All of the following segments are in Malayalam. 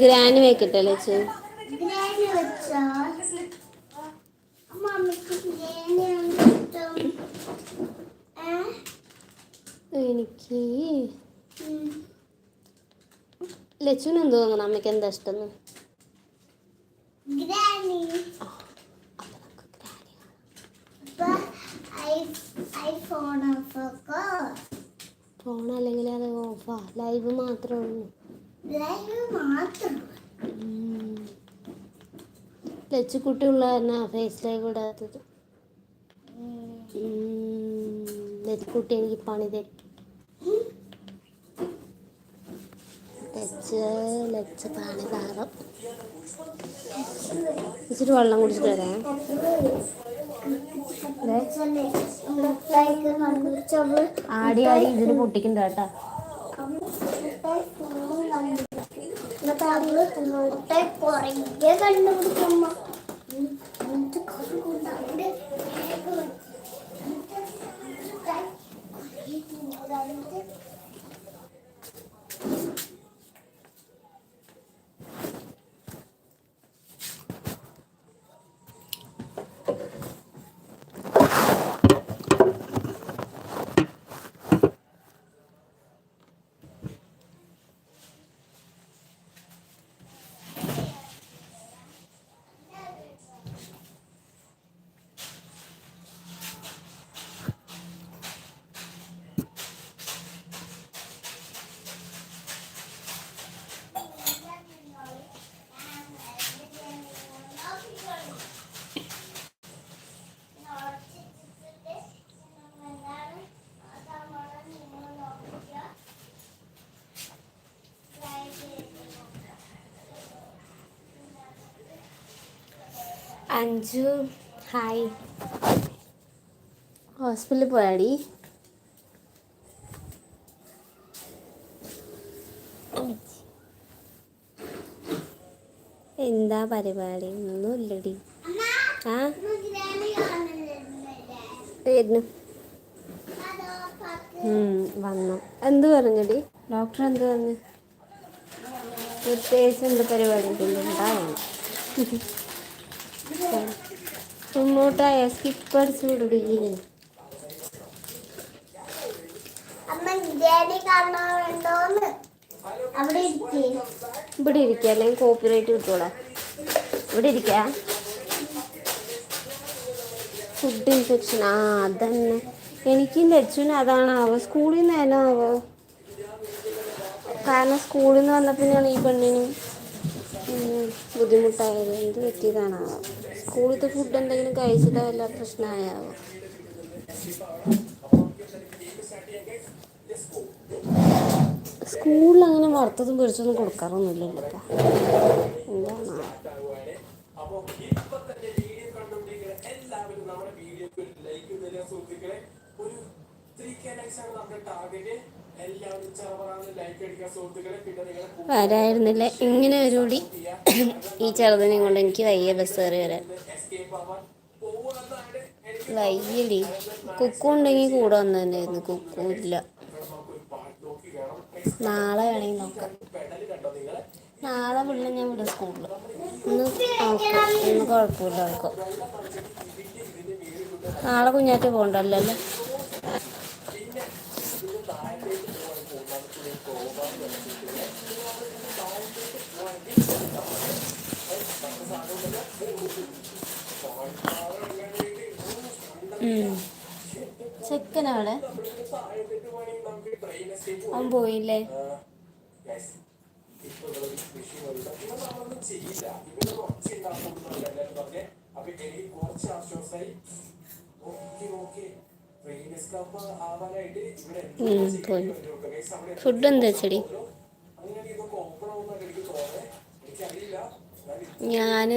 ഗ്രാനി വെക്കട്ടെ ലച്ചു? എനിക്ക്. ലച്ചുവിന് എന്ത് തോന്നണം? അമ്മയ്ക്ക് എന്താ ഇഷ്ടം ഐഫോൺ ഓഫൊക്കെ ഫോൺ അല്ലെങ്കിൽ അത് ഓഫാ ലൈവ് മാത്രമേ ഉള്ളൂ. ലച്ചുക്കുട്ടി ഉള്ള തന്നെ ഫേസ് ലൈവ് ഇടാത്തത്. ലച്ചുക്കുട്ടി എനിക്ക് പണി തരും. ലച്ച് ലച്ച് പണി താറും ഇച്ചിരി വെള്ളം കുടിച്ചിട്ട് വരാം. ആടി ആടി ഇതിന് പൊട്ടിക്കണ്ട കേട്ടാ എന്നിട്ട് അവൾ മുട്ടായി പുറകെ കണ്ടുപിടിച്ചമ്മ എന്നിട്ട് കൊണ്ട് അവിടെ bag വെച്ചു. എന്നിട്ട് മുട്ടായി കുറേ തിന്നതായിട്ട് അഞ്ചു ഹായ്. ഹോസ്പിറ്റലിൽ പോയാടി? എന്താ പരിപാടി? ഒന്നുമില്ലടി. ആ? വരുന്നു. വന്നു. എന്ത് പറഞ്ഞടി? ഡോക്ടർ എന്ത് പറഞ്ഞു? പ്രത്യേകിച്ച് എന്ത് പരിപാടി? ഉണ്ടായിരുന്നു കാണാറുണ്ടോന്ന് അവിടെ ഇരിക്കേ. ഇവിടെ ഇരിക്കുക അല്ലെങ്കിൽ കോപ്പിറൈറ്റ് കിട്ടൂടാ ഇവിടെ ഇരിക്ക. ഫുഡ് ഇൻഫെക്ഷൻ ആ അതന്നെ. എനിക്ക് ലച്ചുവിന് അതാണാവോ സ്കൂളിൽ നിന്ന് ആവോ കാരണം സ്കൂളിൽ നിന്ന് വന്നപ്പോഴാണ് ഈ പെണ്ണിന് ബുദ്ധിമുട്ടായത് എന്ത് പറ്റിയതാണാവോ. സ്കൂളിലത്തെ ഫുഡ് എന്തെങ്കിലും കഴിച്ചതോ വല്ല പ്രശ്നമായാവോ? സ്കൂളിൽ അങ്ങനെ വറുത്തതും പൊരിച്ചതും കൊടുക്കാറൊന്നുമില്ലല്ലോ നമ്മുടെ എന്താണ് വരായിരുന്നില്ല. ഇങ്ങനെ ഒരു കൂടി ഈ ചെറുതിനെ കൊണ്ട് എനിക്ക് വയ്യ ബസ് കയറി വരാൻ. വയ്യടി. കുക്കു ഉണ്ടെങ്കിൽ കൂടെ വന്നു തന്നെയായിരുന്നു കുക്കു ഇല്ല. നാളെ വേണമെങ്കിൽ നോക്കാം. നാളെ പിള്ളേ ഞാൻ വിടും സ്കൂളിൽ ഇന്ന് നോക്കാം. ഇന്ന് കുഴപ്പമില്ല നോക്കാം നാളെ കുഞ്ഞാറ്റ് പോകണ്ടല്ലോ അല്ലേ? ചെക്കനവിടെ അവൻ പോയില്ലേ? ഫുഡ് എന്താ ചെടി ഞാൻ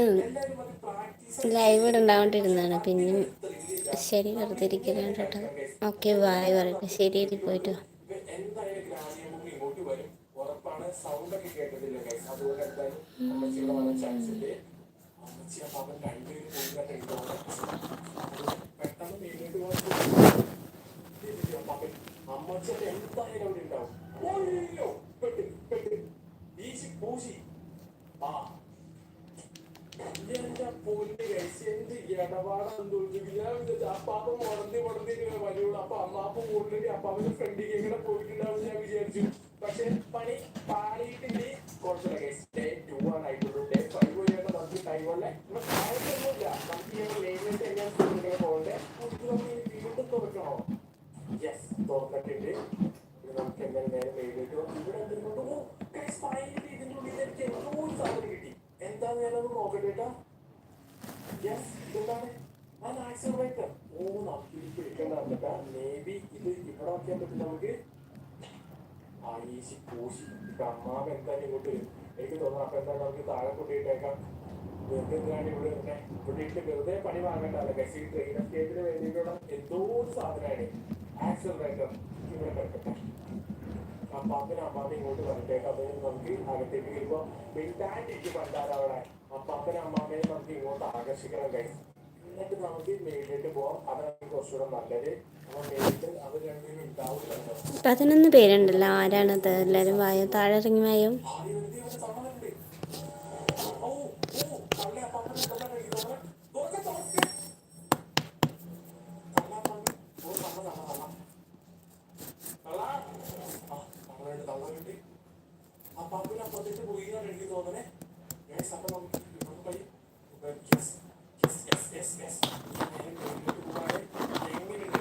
ലൈവ് ഇടണ്ടാവേണ്ടിരുന്നാണ് പിന്നെ ശരി വെറുതെ കേട്ടോ. ഓക്കെ ബായ് പറയട്ടെ. ശരി എടി പോയിട്ട് ഈ പൂശി എന്തായാലും പോയിട്ടുണ്ടാവും ഞാൻ വിചാരിച്ചു. പക്ഷെ പണി പാളിയിട്ടില്ലേ? കുഴപ്പമില്ല ഗൈസ് ഡേ ടു ആണ് ആയിട്ടുള്ളൂ ഡേ ഫൈവ് വരെയാണ് നമുക്ക് ടൈമുള്ള കാര്യമൊന്നുമില്ല നമുക്ക് ഈ ലേറ്റ് എങ്ങനെ ഇങ്ങനെ പോകണ്ടേ നമുക്ക് നമ്മൾ ഇനി വീണ്ടും തുറക്കണോ യെസ് തുറന്നിട്ടുണ്ട് ഇത് നമുക്ക് എന്തായാലും നേരെ മേലേക്ക് ഇവിടെ എന്തെങ്കിലും ഗൈസ് ഫൈനലി ഇതിന്റെ ഉള്ളിൽ എനിക്ക് എന്തോ ഒരു സാധനം കിട്ടി എന്താന്ന് ഞാനത് നോക്കട്ടെ കേട്ടോ യെസ് ഇതെന്താണ് ആ ആക്സിലറേറ്റർ ഓ നമുക്ക് ഇത് പിടിക്കേണ്ടതാ മേ ബി ഇത് ഇവിടെ ആക്കിയാൻ പറ്റും നമുക്ക്. ആ ഈസി പൂശി അമ്മാവ് എന്തായാലും ഇങ്ങോട്ട് വരും. എനിക്ക് തോന്നുന്നു അപ്പൊ എന്താ നമുക്ക് താഴെ കൊണ്ടിട്ടേക്കാം വെറുതെ എന്താണ് ഇവിടെ തന്നെ ഇവിടെ ഇട്ട് വെറുതെ പണി വാങ്ങണ്ടല്ലോ ഗസി ട്രെയിൻ സ്റ്റേജിന് വേണ്ടിയിട്ടുള്ള എന്തോ ഒരു സാധനമാണ്. ആക്സിലറേറ്റർ ഇവിടെ കിടക്കട്ടെ അപ്പാപ്പനും അമ്മാമ്മ ഇങ്ങോട്ട് വരട്ടേക്കാം അപ്പോൾ നമുക്ക് അകത്തേക്ക് വരുമ്പോ മിണ്ടാണ്ടിരിക്കും പണ്ടാരം അവിടെ അപ്പാപ്പനും അമ്മാമ്മയും നമുക്ക് ഇങ്ങോട്ട് ആകർഷിക്കണം കഴിയും എന്നിട്ട് നമുക്ക് മേലിലേക്ക് പോവാം. അതാണ് കുറച്ചുകൂടെ നല്ലത്. അപ്പൊ മേലിട്ട് അവർ രണ്ടുപേരും ഉണ്ടാവില്ല പതിനൊന്ന് പേരുണ്ടല്ലോ. ആരാണത് എല്ലാവരും വായോ? താഴെ ഇറങ്ങി വായോ? ഓ തോന്നണേ ആ അപ്പൊ നമുക്ക് ഇവിടുന്ന് പോയി എന്നാണ് എനിക്ക് തോന്നണേ yes, yes. നമുക്ക് പോവാണ്. എങ്ങനെയുണ്ട്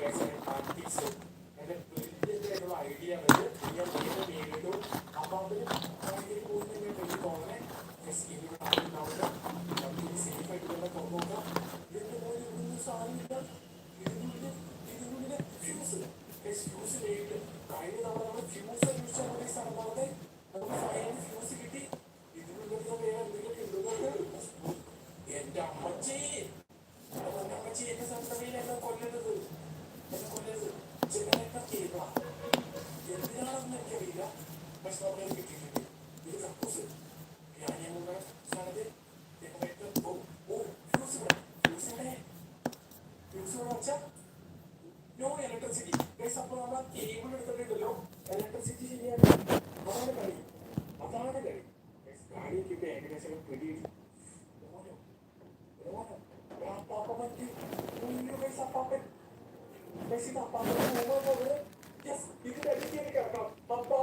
ഐഡിയ ആണിത്. ഞാൻ നേരെ മേലിട്ടു. അപ്പൊ നോ ഇലക്ട്രിസിറ്റി ഗൈസ് അപ്പോൾ നമ്മൾ കേബിൾ എടുത്തിട്ടുണ്ടല്ലോ ഇലക്ട്രിസിറ്റി ശരിയാണ് അതാണ് കളി അതാണ് കളി ഗൈസ് കളിയൊക്കെ ഇപ്പൊ ഏകദേശം പിടിയിട്ടു ഓരോ ഓരോ അപ്പാപ്പ പറ്റി ഉയ്യോ ഗൈസ് അപ്പാപ്പൻ ഗൈസ് ഇത് അപ്പാപ്പൻ യെസ്